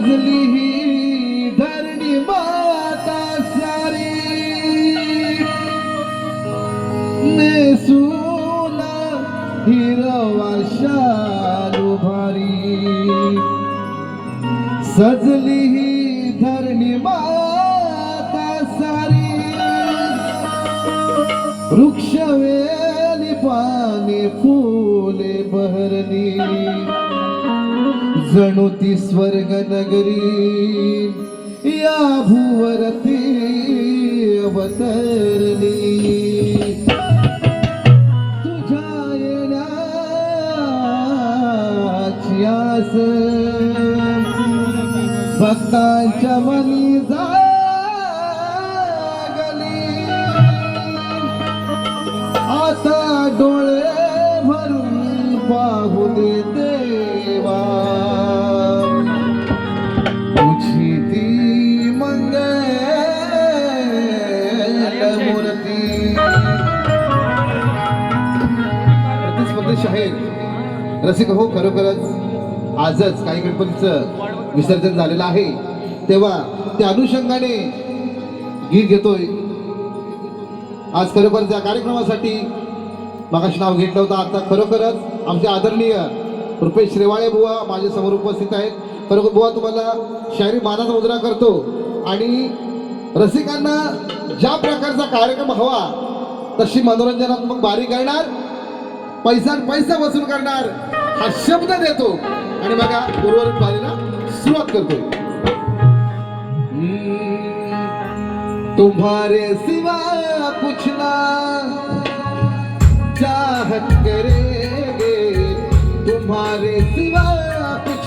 सजली ही धरणी माता सारी. नेसून हिरवा शालू भारी सजली ही धरणी माता सारी. वृक्ष वेली पाने फुले बहरली जणू ती स्वर्ग नगरी या भूवरती अवतरली. तुझ्या येण्यास भक्तांच्या मनी जागली. आता डोळे भरून पाहू देत रसिक हो खरोखरच आजच काही गणपतीचं विसर्जन झालेलं आहे. तेव्हा त्या अनुषंगाने गीत घेतोय. आज खरोखर त्या कार्यक्रमासाठी मगाशी नाव घेतलं होतं. आता खरोखरच आमचे आदरणीय रुपेश श्रेवाळे बुवा माझ्यासमोर उपस्थित आहेत. खरोखर बुवा तुम्हाला शायरी मानाचा मुद्रा करतो. आणि रसिकांना ज्या प्रकारचा कार्यक्रम हवा तशी मनोरंजनात्मक बारी करणार पैसा पैसा वसूल करणार हा शब्द देतो. आणि बघा उर्वरित बारीला सुरुवात करतो. तुम्हारे सिवा कुछ ना चाहत करेंगे. तुम्हारे सिवा कुछ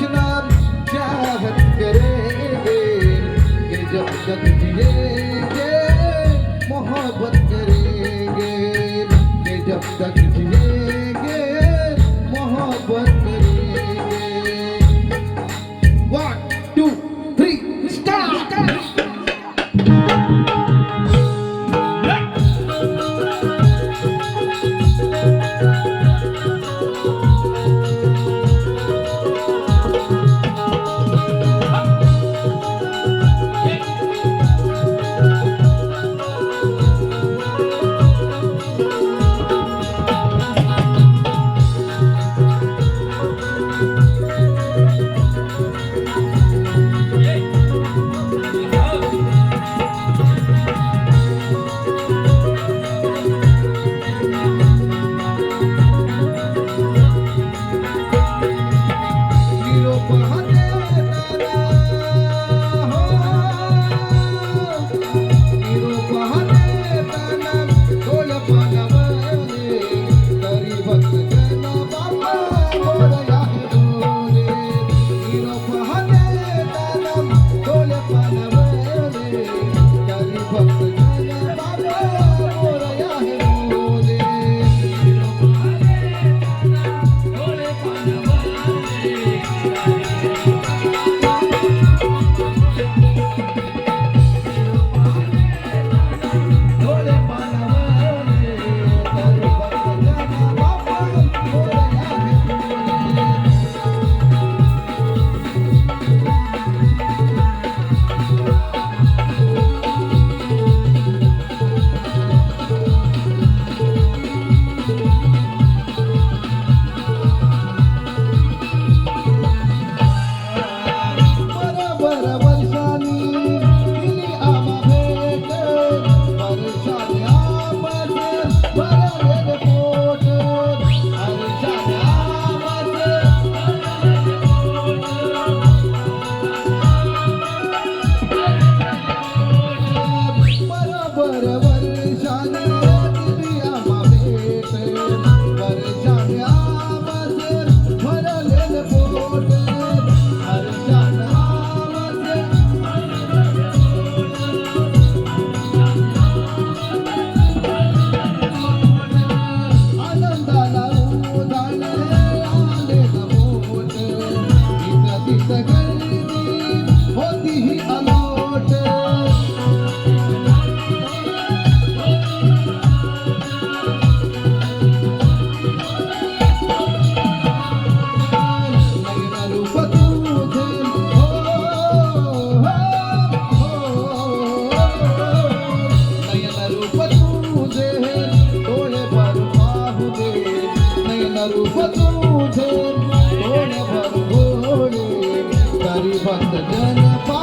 the gun